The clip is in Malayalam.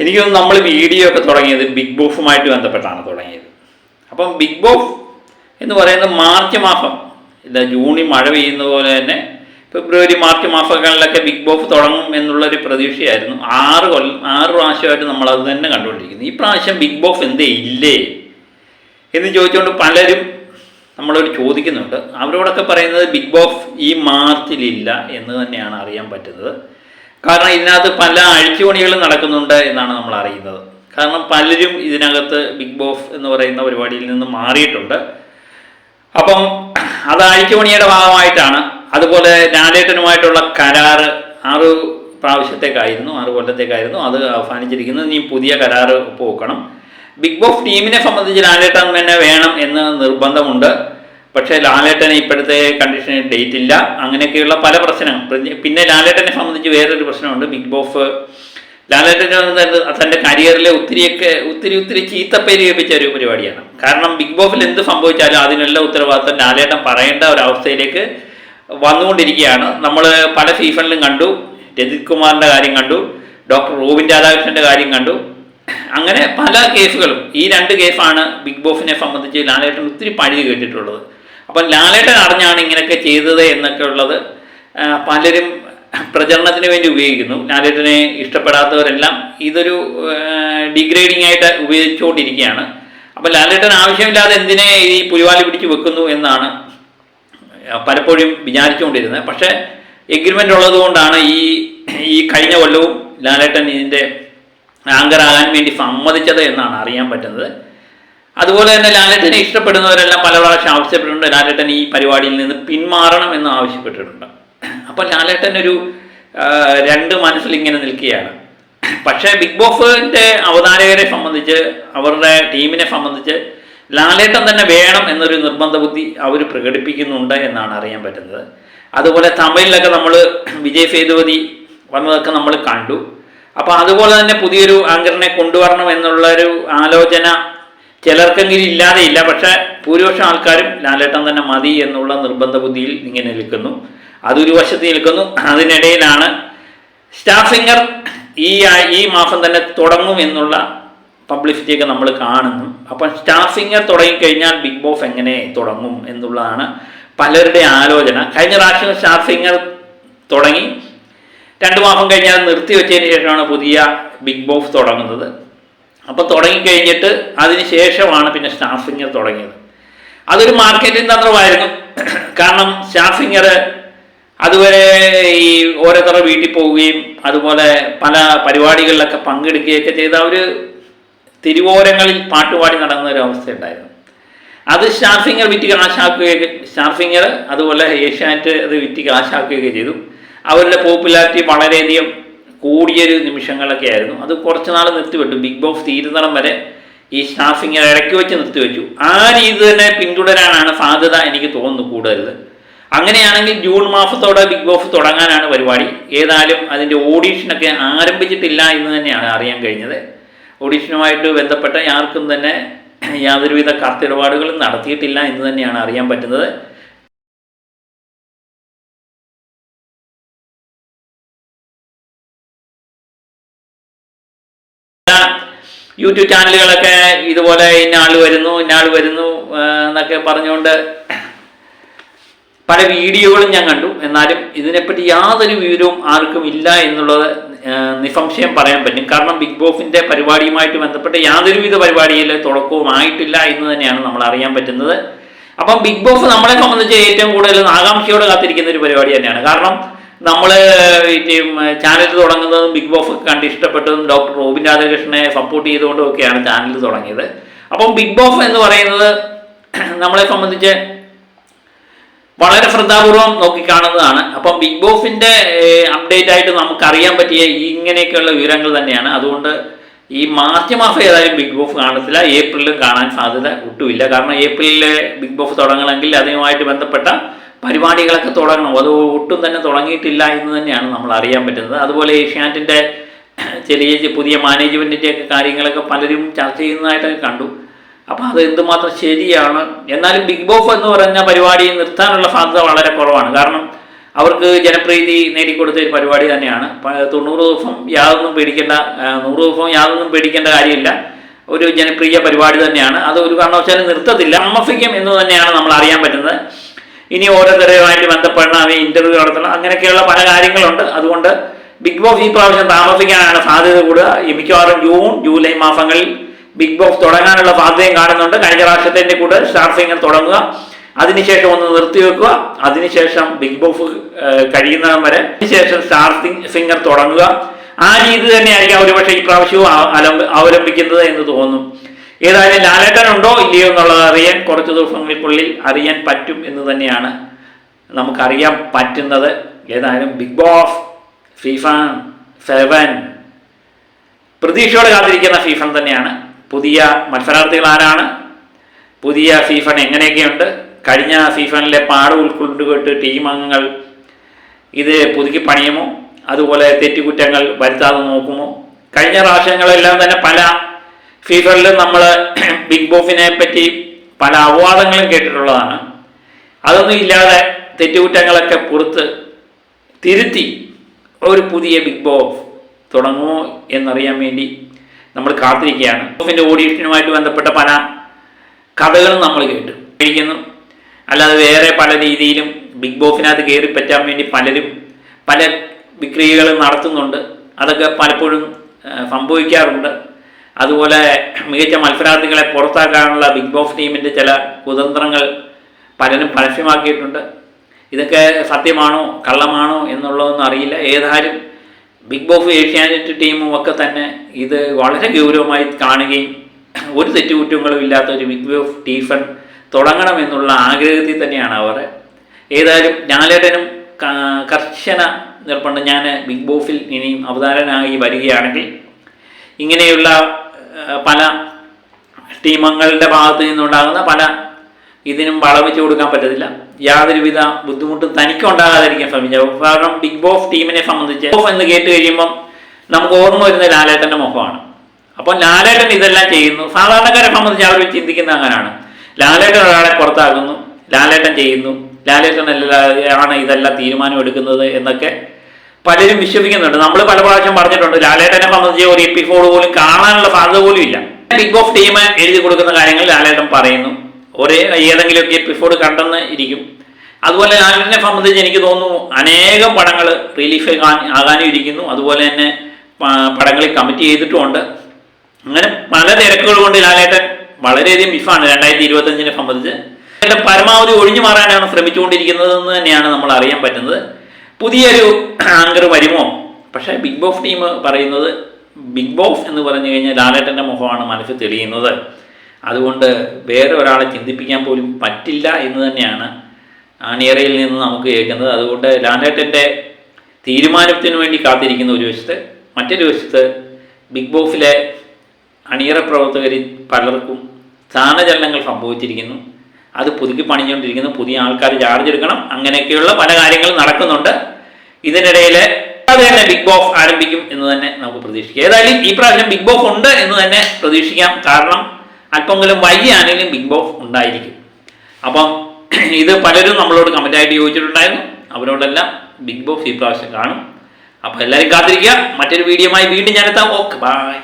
എനിക്ക് നമ്മൾ വീഡിയോ ഒക്കെ തുടങ്ങിയത് ബിഗ് ബോഫുമായിട്ട് ബന്ധപ്പെട്ടാണ് തുടങ്ങിയത്. അപ്പം ബിഗ് ബോഫ് എന്ന് പറയുന്നത് മാർച്ച് മാസം ഇത് ജൂണിൽ മഴ പെയ്യുന്ന പോലെ തന്നെ ഫെബ്രുവരി മാർച്ച് മാസങ്ങളിലൊക്കെ ബിഗ് ബോഫ് തുടങ്ങും എന്നുള്ളൊരു പ്രതീക്ഷയായിരുന്നു. ആറ് കൊല്ലം ആറ് പ്രാവശ്യമായിട്ട് നമ്മൾ അത് തന്നെ കണ്ടുകൊണ്ടിരിക്കുന്നു. ഈ പ്രാവശ്യം ബിഗ് ബോഫ് എന്തേ ഇല്ലേ എന്ന് ചോദിച്ചുകൊണ്ട് പലരും നമ്മളോട് ചോദിക്കുന്നുണ്ട്. അവരോടൊക്കെ പറയുന്നത് ബിഗ് ബോഫ് ഈ മാർച്ചിലില്ല എന്ന് തന്നെയാണ് അറിയാൻ പറ്റുന്നത്. കാരണം ഇതിനകത്ത് പല അഴിച്ചുപണികളും നടക്കുന്നുണ്ട് എന്നാണ് നമ്മൾ അറിയുന്നത്. കാരണം പലരും ഇതിനകത്ത് ബിഗ് ബോസ് എന്ന് പറയുന്ന പരിപാടിയിൽ നിന്ന് മാറിയിട്ടുണ്ട്. അപ്പം അത് അഴിച്ചുപണിയുടെ ഭാഗമായിട്ടാണ്. അതുപോലെ രാജേട്ടനുമായിട്ടുള്ള കരാറ് ആറ് പ്രാവശ്യത്തേക്കായിരുന്നു ആറ് കൊല്ലത്തേക്കായിരുന്നു അത് അവസാനിച്ചിരിക്കുന്നത്. ഇനി പുതിയ കരാറ് പോക്കണം ബിഗ് ബോസ് ടീമിനെ സംബന്ധിച്ച് രാജേട്ടൻ തന്നെ വേണം എന്ന് നിർബന്ധമുണ്ട്. പക്ഷേ ലാലേട്ടന് ഇപ്പോഴത്തെ കണ്ടീഷനിൽ ഡേറ്റ് ഇല്ല. അങ്ങനെയൊക്കെയുള്ള പല പ്രശ്നങ്ങൾ. പിന്നെ- ലാലേട്ടനെ സംബന്ധിച്ച് വേറൊരു പ്രശ്നമുണ്ട്. ബിഗ് ബോസ് ലാലേട്ടന് തന്റെ- തന്റെ കരിയറിലെ ഒത്തിരിയൊക്കെ ഒത്തിരി ഒത്തിരി ചീത്തപ്പേര് കേൾപ്പിച്ച ഒരു പരിപാടിയാണ്. കാരണം ബിഗ് ബോസിൽ എന്ത് സംഭവിച്ചാലും അതിനെല്ലാം ഉത്തരവാദിത്തം ലാലേട്ടൻ പറയേണ്ട ഒരു അവസ്ഥയിലേക്ക് വന്നുകൊണ്ടിരിക്കുകയാണ്. നമ്മൾ പല സീസണിലും കണ്ടു. രജിത് കുമാറിന്റെ കാര്യം കണ്ടു. ഡോക്ടർ റോബിൻ രാധാകൃഷ്ണന്റെ കാര്യം കണ്ടു. അങ്ങനെ പല കേസുകളും. ഈ രണ്ട് കേസാണ് ബിഗ് ബോസിനെ സംബന്ധിച്ച് ലാലേട്ടൻ ഒത്തിരി പഴി കേട്ടിട്ടുള്ളത്. അപ്പം ലാലേട്ടൻ അറിഞ്ഞാണ് ഇങ്ങനെയൊക്കെ ചെയ്തത് എന്നൊക്കെ ഉള്ളത് പലരും പ്രചരണത്തിന് വേണ്ടി ഉപയോഗിക്കുന്നു. ലാലേട്ടനെ ഇഷ്ടപ്പെടാത്തവരെല്ലാം ഇതൊരു ഡിഗ്രേഡിംഗ് ആയിട്ട് ഉപയോഗിച്ചുകൊണ്ടിരിക്കുകയാണ്. അപ്പം ലാലേട്ടൻ ആവശ്യമില്ലാതെ എന്തിനെ ഈ പുലിവാലി പിടിച്ച് വെക്കുന്നു എന്നാണ് പലപ്പോഴും വിചാരിച്ചുകൊണ്ടിരുന്നത്. പക്ഷേ എഗ്രിമെന്റ് ഉള്ളതുകൊണ്ടാണ് ഈ ഈ കഴിഞ്ഞ കൊല്ലവും ലാലേട്ടൻ ഇതിന്റെ ആങ്കറാകാൻ വേണ്ടി സമ്മതിച്ചത് എന്നാണ് അറിയാൻ പറ്റുന്നത്. അതുപോലെ തന്നെ ലാലേട്ടനെ ഇഷ്ടപ്പെടുന്നവരെല്ലാം പല പ്രാവശ്യം ആവശ്യപ്പെട്ടിട്ടുണ്ട്. ലാലേട്ടൻ ഈ പരിപാടിയിൽ നിന്ന് പിന്മാറണം എന്ന് ആവശ്യപ്പെട്ടിട്ടുണ്ട്. അപ്പോൾ ലാലേട്ടൻ ഒരു രണ്ട് മനസ്സിൽ ഇങ്ങനെ നിൽക്കുകയാണ്. പക്ഷേ ബിഗ് ബോസിന്റെ അവതാരകരെ സംബന്ധിച്ച് അവരുടെ ടീമിനെ സംബന്ധിച്ച് ലാലേട്ടൻ തന്നെ വേണം എന്നൊരു നിർബന്ധ ബുദ്ധി അവർ പ്രകടിപ്പിക്കുന്നുണ്ട് എന്നാണ് അറിയാൻ പറ്റുന്നത്. അതുപോലെ തമിഴിലൊക്കെ നമ്മൾ വിജയ് സേതുപതി വന്നതൊക്കെ നമ്മൾ കണ്ടു. അപ്പോൾ അതുപോലെ തന്നെ പുതിയൊരു ആങ്കറിനെ കൊണ്ടുവരണം എന്നുള്ളൊരു ആലോചന ചിലർക്കെങ്കിലും ഇല്ലാതെയില്ല പക്ഷേ ഭൂരിപക്ഷം ആൾക്കാരും ലാലേട്ടൻ തന്നെ മതി എന്നുള്ള നിർബന്ധ ബുദ്ധിയിൽ ഇങ്ങനെ നിൽക്കുന്നു. അതൊരു വശത്ത് നിൽക്കുന്നു. അതിനിടയിലാണ് സ്റ്റാർ സിംഗർ ഈ ഈ മാസം തന്നെ തുടങ്ങും എന്നുള്ള പബ്ലിസിറ്റിയൊക്കെ നമ്മൾ കാണുന്നു. അപ്പം സ്റ്റാർ സിംഗർ തുടങ്ങിക്കഴിഞ്ഞാൽ ബിഗ് ബോസ് എങ്ങനെ തുടങ്ങും എന്നുള്ളതാണ് പലരുടെ ആലോചന. കഴിഞ്ഞ പ്രാവശ്യം സ്റ്റാർ സിംഗർ തുടങ്ങി. രണ്ട് മാസം കഴിഞ്ഞാൽ നിർത്തി വെച്ചതിന് ശേഷമാണ് പുതിയ ബിഗ് ബോസ് തുടങ്ങുന്നത്. അപ്പോൾ തുടങ്ങിക്കഴിഞ്ഞിട്ട് അതിന് ശേഷമാണ് പിന്നെ സ്റ്റാഫിങ്ങർ തുടങ്ങിയത്. അതൊരു മാർക്കറ്റിംഗ് തന്ത്രമായിരുന്നു. കാരണം സ്റ്റാഫിങ്ങർ അതുവരെ ഈ ഓരോരുത്തരുടെ വീട്ടിൽ പോവുകയും അതുപോലെ പല പരിപാടികളിലൊക്കെ പങ്കെടുക്കുകയൊക്കെ ചെയ്ത ഒരു തിരുവോരങ്ങളിൽ പാട്ടുപാടി നടന്ന ഒരു അവസ്ഥയുണ്ടായിരുന്നു. അത് സ്റ്റാഫിങ്ങർ വിറ്റ് കാശാക്കുകയൊക്കെ സ്റ്റാഫിങ്ങർ അതുപോലെ ഏഷ്യാനെറ്റ് അത് വിറ്റ് കാശാക്കുകയൊക്കെ ചെയ്തു. അവരുടെ പോപ്പുലാരിറ്റി വളരെയധികം കൂടിയൊരു നിമിഷങ്ങളൊക്കെ ആയിരുന്നു അത് കുറച്ച് നാൾ നിർത്തിവെട്ടു. ബിഗ് ബോസ് തീരുന്നിടം വരെ ഈ സ്റ്റാഫിങ്ങിനെ ഇടയ്ക്ക് വെച്ച് നിർത്തിവെച്ചു. ആ രീതി തന്നെ പിന്തുടരാനാണ് സാധ്യത എനിക്ക് തോന്നുന്നു കൂടുതൽ. അങ്ങനെയാണെങ്കിൽ ജൂൺ മാസത്തോടെ ബിഗ് ബോസ് തുടങ്ങാനാണ് പരിപാടി. ഏതായാലും അതിന്റെ ഓഡീഷനൊക്കെ ആരംഭിച്ചിട്ടില്ല എന്ന് തന്നെയാണ് അറിയാൻ കഴിഞ്ഞത്. ഓഡീഷനുമായിട്ട് ബന്ധപ്പെട്ട ആർക്കും തന്നെ യാതൊരുവിധ കത്തിടപാടുകളും നടത്തിയിട്ടില്ല എന്ന് തന്നെയാണ് അറിയാൻ പറ്റുന്നത്. യൂട്യൂബ് ചാനലുകളൊക്കെ ഇതുപോലെ ഇന്നാൾ വരുന്നു ഇന്നാൾ വരുന്നു എന്നൊക്കെ പറഞ്ഞുകൊണ്ട് പല വീഡിയോകളും ഞാൻ കണ്ടു. എന്നാലും ഇതിനെപ്പറ്റി യാതൊരു വിവരവും ആർക്കും ഇല്ല എന്നുള്ളത് നിസംശയം പറയാൻ പറ്റും. കാരണം ബിഗ് ബോസിന്റെ പരിപാടിയുമായിട്ട് ബന്ധപ്പെട്ട് യാതൊരുവിധ പരിപാടിയിൽ തുടക്കവും ആയിട്ടില്ല എന്ന് തന്നെയാണ് നമ്മൾ അറിയാൻ പറ്റുന്നത്. അപ്പം ബിഗ് ബോസ് നമ്മളെ സംബന്ധിച്ച് ഏറ്റവും കൂടുതൽ ആകാംക്ഷയോടെ കാത്തിരിക്കുന്ന ഒരു പരിപാടി തന്നെയാണ്. കാരണം നമ്മൾ ചാനൽ തുടങ്ങുന്നതും ബിഗ് ബോസ് കണ്ട് ഇഷ്ടപ്പെട്ടതും ഡോക്ടർ റോബിൻ രാധാകൃഷ്ണനെ സപ്പോർട്ട് ചെയ്തുകൊണ്ടും ഒക്കെയാണ് ചാനൽ തുടങ്ങിയത്. അപ്പം ബിഗ് ബോസ് എന്ന് പറയുന്നത് നമ്മളെ സംബന്ധിച്ച് വളരെ ശ്രദ്ധാപൂർവം നോക്കിക്കാണുന്നതാണ്. അപ്പം ബിഗ് ബോസിന്റെ അപ്ഡേറ്റ് ആയിട്ട് നമുക്ക് അറിയാൻ പറ്റിയ ഇങ്ങനെയൊക്കെയുള്ള വിവരങ്ങൾ തന്നെയാണ്. അതുകൊണ്ട് ഈ മാർച്ച് മാസം ഏതായാലും ബിഗ് ബോസ് കാണത്തില്ല. ഏപ്രിലും കാണാൻ സാധ്യത ഒട്ടുമില്ല. കാരണം ഏപ്രിലിലെ ബിഗ് ബോസ് തുടങ്ങണമെങ്കിൽ അതുമായിട്ട് ബന്ധപ്പെട്ട പരിപാടികളൊക്കെ തുടങ്ങണം അത് ഒട്ടും തന്നെ തുടങ്ങിയിട്ടില്ല എന്ന് തന്നെയാണ് നമ്മൾ അറിയാൻ പറ്റുന്നത്. അതുപോലെ ഏഷ്യാനെറ്റിന്റെ ചെറിയ പുതിയ മാനേജ്മെന്റിന്റെ ഒക്കെ കാര്യങ്ങളൊക്കെ പലരും ചർച്ച ചെയ്യുന്നതായിട്ടൊക്കെ കണ്ടു. അപ്പോൾ അത് എന്തുമാത്രം ശരിയാണ്? എന്നാലും ബിഗ് ബോസ് എന്ന് പറഞ്ഞ പരിപാടി നിർത്താനുള്ള സാധ്യത വളരെ കുറവാണ്. കാരണം അവർക്ക് ജനപ്രീതി നേടിക്കൊടുത്ത ഒരു പരിപാടി തന്നെയാണ്. തൊണ്ണൂറ് ദിവസം യാതൊന്നും പേടിക്കേണ്ട നൂറ് ദിവസം യാതൊന്നും പേടിക്കേണ്ട കാര്യമില്ല. ഒരു ജനപ്രിയ പരിപാടി തന്നെയാണ്. അത് ഒരു കാരണവശാലും നിർത്തത്തില്ല. താമസിക്കും എന്ന് തന്നെയാണ് നമ്മൾ അറിയാൻ പറ്റുന്നത്. ഇനി ഓരോരുത്തരുമായിട്ട് ബന്ധപ്പെടണം ഇന്റർവ്യൂ നടത്തണം അങ്ങനെയൊക്കെയുള്ള പല കാര്യങ്ങളുണ്ട്. അതുകൊണ്ട് ബിഗ് ബോസ് ഈ പ്രാവശ്യം താമസിക്കാനാണ് സാധ്യത കൂടുക. മിക്കവാറും ജൂൺ ജൂലൈ മാസങ്ങളിൽ ബിഗ് ബോസ് തുടങ്ങാനുള്ള സാധ്യതയും കാണുന്നുണ്ട്. കഴിഞ്ഞ പ്രാവശ്യത്തിന്റെ കൂടെ സ്റ്റാർ സിംഗർ തുടങ്ങുക. അതിനുശേഷം ഒന്ന് നിർത്തിവെക്കുക അതിനുശേഷം ബിഗ് ബോസ് കഴിയുന്നതും വരെ അതിനുശേഷം സ്റ്റാർ സിംഗ് സിംഗർ തുടങ്ങുക. ആ രീതി തന്നെയായിരിക്കും ഒരുപക്ഷെ ഈ പ്രാവശ്യവും അവലംബിക്കുന്നത് എന്ന് തോന്നുന്നു ഏതായാലും ലാലേട്ടൻ ഉണ്ടോ ഇല്ലയോ എന്നുള്ളത് അറിയാൻ കുറച്ച് ദിവസങ്ങൾക്കുള്ളിൽ അറിയാൻ പറ്റും എന്ന് തന്നെയാണ് നമുക്കറിയാൻ പറ്റുന്നത്. ഏതായാലും ബിഗ് ബോസ് ഫിഫ സെവൻ. പ്രതീക്ഷയോടെ കാത്തിരിക്കുന്ന ഫീഫൺ തന്നെയാണ്. പുതിയ മത്സരാർത്ഥികൾ ആരാണ്? പുതിയ ഫീഫൺ എങ്ങനെയൊക്കെയുണ്ട്? കഴിഞ്ഞ ഫീഫണിലെ പാട് ഉൾക്കൊണ്ടുപോയിട്ട് ടീം അംഗങ്ങൾ ഇത് പുതുക്കി പണിയുമോ? അതുപോലെ തെറ്റുകുറ്റങ്ങൾ വരുത്താതെ നോക്കുമോ? കഴിഞ്ഞ പ്രാവശ്യങ്ങളെല്ലാം തന്നെ പല ഫീഫണിലും നമ്മൾ ബിഗ് ബോഫിനെ പറ്റി പല അപവാദങ്ങളും കേട്ടിട്ടുള്ളതാണ്. അതൊന്നും ഇല്ലാതെ തെറ്റുകുറ്റങ്ങളൊക്കെ പുറത്ത് തിരുത്തി ഒരു പുതിയ ബിഗ് ബോഫ് തുടങ്ങുമോ എന്നറിയാൻ വേണ്ടി നമ്മൾ കാത്തിരിക്കുകയാണ്. ബോസിന്റെ ഓഡീഷനുമായിട്ട് ബന്ധപ്പെട്ട പല കഥകളും നമ്മൾ കേട്ടു. കഴിക്കുന്നു അല്ലാതെ വേറെ പല രീതിയിലും ബിഗ് ബോസിനകത്ത് കയറി പറ്റാൻ വേണ്ടി പലരും പല വിക്രിയകളും നടത്തുന്നുണ്ട്. അതൊക്കെ പലപ്പോഴും സംഭവിക്കാറുണ്ട്. അതുപോലെ മികച്ച മത്സരാർത്ഥികളെ പുറത്താക്കാനുള്ള ബിഗ് ബോസ് ടീമിന്റെ ചില കുതന്ത്രങ്ങൾ പലരും പരസ്യമാക്കിയിട്ടുണ്ട്. ഇതൊക്കെ സത്യമാണോ കള്ളമാണോ എന്നുള്ളതൊന്നും അറിയില്ല. ഏതായാലും ബിഗ് ബോസ് ഏഷ്യാനെറ്റ് ടീമും ഒക്കെ തന്നെ ഇത് വളരെ ഗൗരവമായി കാണുകയും ഒരു തെറ്റുകുറ്റങ്ങളും ഇല്ലാത്ത ഒരു ബിഗ് ബോസ് ടീഫൺ തുടങ്ങണമെന്നുള്ള ആഗ്രഹത്തിൽ തന്നെയാണ് അവർ. ഏതായാലും ഞാലേട്ടനും കർശന നിർബന്ധം ഞാൻ ബിഗ് ബോസിൽ ഇനിയും അവതാരനായി വരികയാണെങ്കിൽ ഇങ്ങനെയുള്ള പല ടീമങ്ങളുടെ ഭാഗത്തു നിന്നുണ്ടാകുന്ന പല ഇതിനും വളവിച്ച് കൊടുക്കാൻ പറ്റത്തില്ല. യാതൊരുവിധ ബുദ്ധിമുട്ടും തനിക്കും ഉണ്ടാകാതിരിക്കാൻ ശ്രമിച്ചു കാരണം ബിഗ് ബോസ് ടീമിനെ സംബന്ധിച്ച് ഓഫ് എന്ന് കേട്ട് കഴിയുമ്പം നമുക്ക് ഓർമ്മ വരുന്ന ലാലേട്ടന്റെ മുഖമാണ് അപ്പോൾ ലാലേട്ടൻ ഇതെല്ലാം ചെയ്യുന്നു. സാധാരണക്കാരെ സംബന്ധിച്ച് അവർ ചിന്തിക്കുന്ന അങ്ങനെയാണ്. ലാലേട്ടൻ ഒരാളെ പുറത്താക്കുന്നു. ലാലേട്ടൻ ചെയ്യുന്നു. ലാലേട്ടൻ ആണ് ഇതെല്ലാം തീരുമാനം എടുക്കുന്നത് എന്നൊക്കെ പലരും വിശ്വസിക്കുന്നുണ്ട്. നമ്മൾ പല പ്രാവശ്യം പറഞ്ഞിട്ടുണ്ട് ലാലേട്ടനെ സംബന്ധിച്ച് ഒരു എപ്പിസോഡ് പോലും കാണാനുള്ള സാധ്യത പോലും ഇല്ല. ബിഗ് ഓഫ് ടീം എഴുതി കൊടുക്കുന്ന കാര്യങ്ങൾ ലാലേട്ടൻ പറയുന്നു. ഒരേ ഏതെങ്കിലുമൊക്കെ എപ്പിസോഡ് കണ്ടെന്ന് ഇരിക്കും. അതുപോലെ ലാലേട്ടനെ സംബന്ധിച്ച് എനിക്ക് തോന്നുന്നു അനേകം പടങ്ങൾ റിലീഫ് ആകാനും ഇരിക്കുന്നു അതുപോലെ തന്നെ പടങ്ങളിൽ കമ്മിറ്റ് ചെയ്തിട്ടുമുണ്ട്. അങ്ങനെ പല തിരക്കുകൾ കൊണ്ട് ലാലേട്ടൻ വളരെയധികം മിഫാണ് രണ്ടായിരത്തി ഇരുപത്തഞ്ചിനെ സംബന്ധിച്ച്. പരമാവധി ഒഴിഞ്ഞു മാറാനാണ് ശ്രമിച്ചുകൊണ്ടിരിക്കുന്നതെന്ന് തന്നെയാണ് നമ്മൾ അറിയാൻ പറ്റുന്നത്. പുതിയൊരു ആങ്കർ വരുമോ? പക്ഷേ ബിഗ് ബോസ് ടീം പറയുന്നത് ബിഗ് ബോസ് എന്ന് പറഞ്ഞു കഴിഞ്ഞാൽ ലാലേട്ടന്റെ മുഖമാണ് മനസ്സിൽ തെളിയുന്നത്. അതുകൊണ്ട് വേറെ ഒരാളെ ചിന്തിപ്പിക്കാൻ പോലും പറ്റില്ല എന്ന് തന്നെയാണ് ആണിയറയിൽ നിന്ന് നമുക്ക് കേൾക്കുന്നത്. അതുകൊണ്ട് ലാലേട്ടന്റെ തീരുമാനത്തിന് വേണ്ടി കാത്തിരിക്കുന്ന ഒരു വശത്ത് മറ്റൊരു വശത്ത് ബിഗ് ബോസിലെ അണിയറ പ്രവർത്തകരിൽ പലർക്കും സ്ഥാനചലനങ്ങൾ സംഭവിച്ചിരിക്കുന്നു. അത് പുതുക്കി പണിഞ്ഞുകൊണ്ടിരിക്കുന്നു. പുതിയ ആൾക്കാർ ചാർജ് എടുക്കണം. അങ്ങനെയൊക്കെയുള്ള പല കാര്യങ്ങളും നടക്കുന്നുണ്ട്. ഇതിനിടയിൽ തന്നെ ബിഗ് ബോസ് ആരംഭിക്കും എന്ന് തന്നെ നമുക്ക് പ്രതീക്ഷിക്കാം. ഏതായാലും ഈ പ്രാവശ്യം ബിഗ് ബോസ് ഉണ്ട് എന്ന് തന്നെ പ്രതീക്ഷിക്കാം. കാരണം അല്പമെങ്കിലും വൈകിയാണെങ്കിലും ബിഗ് ബോസ് ഉണ്ടായിരിക്കും. അപ്പം ഇത് പലരും നമ്മളോട് കമന്റായിട്ട് ചോദിച്ചിട്ടുണ്ടായിരുന്നു. അവരോടെല്ലാം ബിഗ് ബോസ് ഈ പ്രാവശ്യം കാണും. അപ്പോൾ എല്ലാവരും കാത്തിരിക്കുക. മറ്റൊരു വീഡിയോയുമായി വീണ്ടും ഞാനെത്താം ഓക്കെ ബൈ